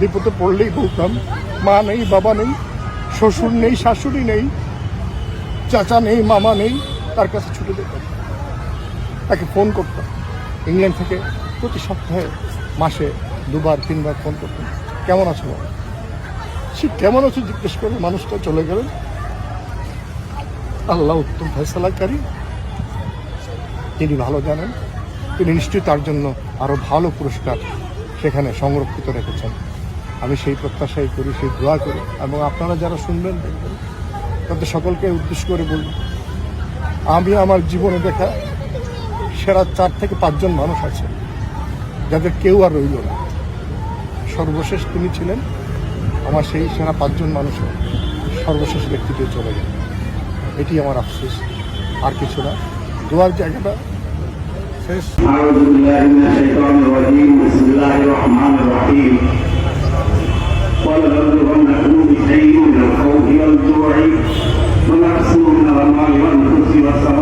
বিপদে পড়লেই বলতাম, মা নেই, বাবা নেই, শ্বশুর নেই, শাশুড়ি নেই, চাচা নেই, মামা নেই, তার কাছে ছুটে যেতাম। তাকে ফোন করতাম। ইংল্যান্ড থেকে প্রতি সপ্তাহে, মাসে দুবার, তিনবার ফোন করতাম। কেমন আছো সে কেমন আছো জিজ্ঞেস করে মানুষটা চলে গেলেন। আল্লাহ উত্তম ফেসলাকারী তিনি ভালো জানেন। তিনি নিশ্চয়ই তার জন্য আরও ভালো পুরস্কার সেখানে সংরক্ষিত রেখেছেন। আমি সেই প্রত্যাশাই করি, সেই দোয়া করি এবং আপনারা যারা শুনবেন দেখবেন, তাদের সকলকে উদ্দেশ্য করে বলব, আমি আমার জীবনে দেখা সেরা চার থেকে পাঁচজন মানুষ আছে, যাদের কেউ আর রইল না। সর্বশেষ তিনি ছিলেন আমার সেই সেরা পাঁচজন মানুষও সর্বশেষ ব্যক্তিতে চলে গেল। এটি আমার আফসোস, আর কিছু না। দোয়ার জায়গাটা শেষ। ولنبلونكم بشيء من الخوف والجوع ونقص من الأموال والأنفس والثمرات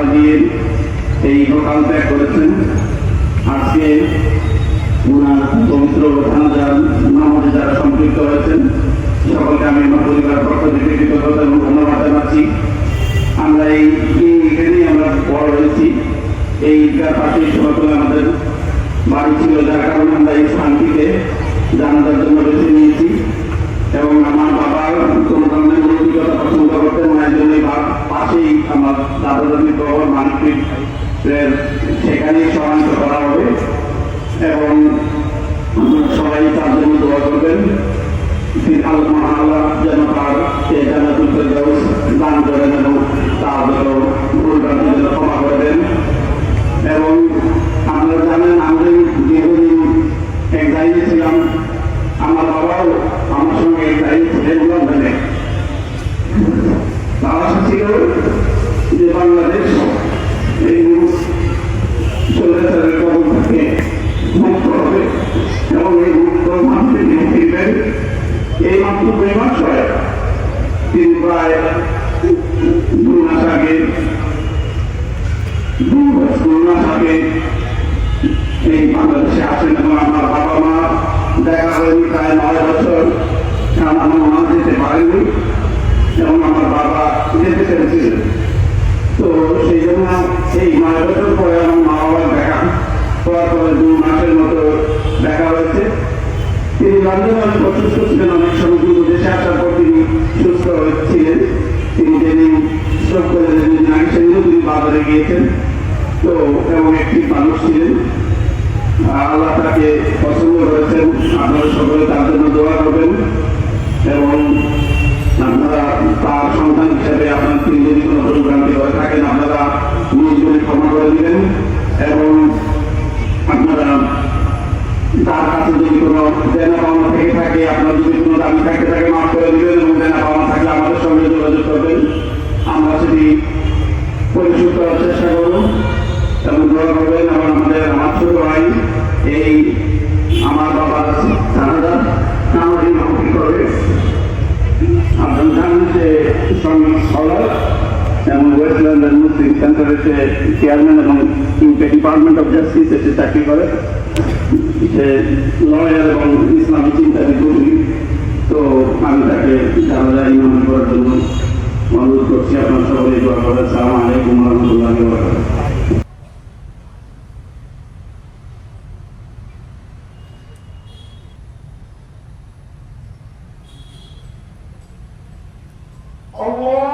ডাকে দিয়ে এই লোকাল ত্যাগ করেছেন। আজকে ওনার পবিত্র জানাজার নামাজে যারা সম্পৃক্ত হয়েছেন সকলকে আমি আমার পরিবারের পক্ষ থেকে কৃতজ্ঞতা এবং ধন্যবাদ জানাচ্ছি। আমরা এই এখানেই আমরা বড় হয়েছি। এই ঈদগার পাশেই সকলে আমাদের বাড়ি ছিল, যার কারণে আমরা এই স্থানটিকে জানাজার জন্য বেছে নিয়েছি। এবং আমার বাবা কোনো ধরনের নৈতিকতা পছন্দ করতেন মায়ের জন্য এই বা- পাশেই আমার প্রবল মানসিক সেখানেই সমান্ত করা হবে এবং সবাই তার জন্য দোয়া করবেন। আল্লাহ যেন তার এই মাত্র দুই মাস হয় তিনি প্রায় দু মাস আগে, দু মাস আগে এই বাংলাদেশে আসেন আমার বাবা মা দেখা হয়নি প্রায় নয় বছর কারণ আমার মা যেতে পারেনি এবং আমার বাবা যেতে পেরেছিলেন তো সেই জন্য এই নয় বছর পরে আমার মা বাবার দেখা হওয়ার পরে দু মাসের মতো দেখা হয়েছে লন্ডনে অসুস্থ ছিলেন অনেক সুস্থ হয়েছিলেন তিনি যেদিন স্ট্রোক গিয়েছেন। তো এবং একটি মানুষ ছিলেন। আল্লাহ তাকে পছন্দ করেছেন। আপনারা সকলে তার জন্য দোয়া করবেন। এবং আপনারা তার সন্তান হিসেবে আপনার তিনি যদি কোনো হয়ে থাকেন, আপনারা নিজগুলি ক্ষমা করে দিবেন এবং আপনারা তার কাছে যদি কোনো দেনা পাওনা থেকে আপনার যদি কোনো দাবি থাকে থাকে মাফ করে দিবেন এবং দেনা পাওনা থাকলে আমাদের সঙ্গে যোগাযোগ করবেন। আমরা সেটি পরিশোধ করার চেষ্টা করব এবং দোয়া করবেন এবং আমাদের আমার ছোট ভাই, এই আমার বাবার জানাজা নামাজি মাহফিল করবে আপনারা জানেন যে শ্রমিক স্কলার এবং ওয়েস্ট মুসলিম সেন্টারের চেয়ারম্যান এবং ডিপার্টমেন্ট অফ জাস্টিস এসে চাকরি করে। যে লয়ার এবং ইসলামী চিন্তাবিদ কবি তো আমি তাকে জানাজা ইমাম করার জন্য অনুরোধ করছি। আপনার সবাই দোয়া করেন সালাম আলাইকুম রহমতুল্লাহ Allah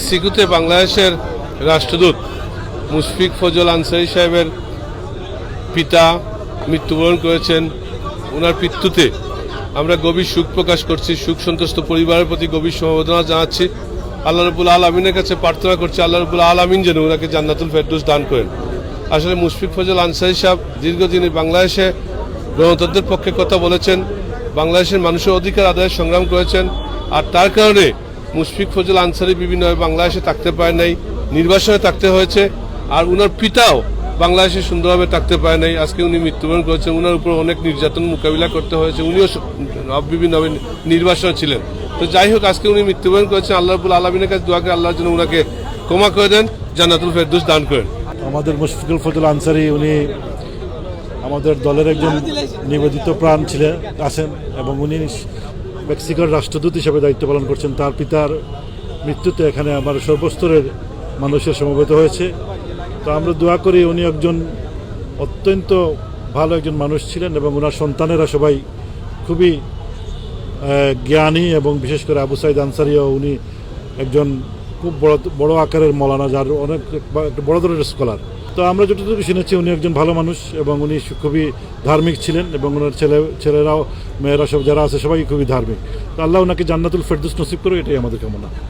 মেক্সিকোতে বাংলাদেশের রাষ্ট্রদূত মুশফিক ফজল আনসারি সাহেবের পিতা মৃত্যুবরণ করেছেন। ওনার মৃত্যুতে আমরা গভীর সুখ প্রকাশ করছি, সুখ সন্তুষ্ট পরিবারের প্রতি গভীর সমবেদনা জানাচ্ছি। আল্লাহ রবুল আলমিনের কাছে প্রার্থনা করছি, আল্লাহ রবুল আলমিন যেন ওনাকে জান্নাতুল ফেরদৌস দান করেন। আসলে মুশফিক ফজল আনসারি সাহেব দীর্ঘদিন বাংলাদেশে গণতন্ত্রের পক্ষে কথা বলেছেন, বাংলাদেশের মানুষের অধিকার আদায়ের সংগ্রাম করেছেন, আর তার কারণে মুশফিক ফজল আনসারি বিভিন্ন বাংলাদেশে থাকতে পারে নাই নির্বাসনে থাকতে হয়েছে, আর উনার পিতাও বাংলাদেশে সুন্দরভাবে থাকতে পারে নাই। আজকে উনি মৃত্যুবরণ করেছেন, উনার উপর অনেক নির্যাতন মোকাবিলা করতে হয়েছে, উনিও স- বিভিন্ন নির্বাসনে ছিলেন। তো যাই হোক, আজকে উনি মৃত্যুবরণ করেছেন, আল্লাহ রবুল আলমিনের কাছে দোয়া করে আল্লাহর জন্য উনাকে ক্ষমা করে দেন, জান্নাতুল ফেরদুস দান করেন। আমাদের মুশফিকুল ফজল আনসারি, উনি আমাদের দলের একজন নিবেদিত প্রাণ ছিলেন আছেন, এবং উনি মেক্সিকোর রাষ্ট্রদূত হিসেবে দায়িত্ব পালন করছেন তার পিতার মৃত্যুতে এখানে আমার সর্বস্তরের মানুষের সমবেত হয়েছে। তো আমরা দোয়া করি উনি একজন অত্যন্ত ভালো একজন মানুষ ছিলেন এবং ওনার সন্তানেরা সবাই খুবই জ্ঞানী এবং বিশেষ করে আবু সাইদ আনসারিও উনি একজন খুব বড় বড় আকারের মলানা, যার অনেক একটা বড় ধরনের স্কলার তো আমরা যতটুকু শুনেছি, উনি একজন ভালো মানুষ এবং উনি খুবই ধার্মিক ছিলেন এবং ওনার ছেলে, ছেলেরাও, মেয়েরা সব যারা আছে সবাই খুবই ধার্মিক। তো আল্লাহ ওনাকে জান্নাতুল ফেরদুস নসিব করে এটাই আমাদের কামনা।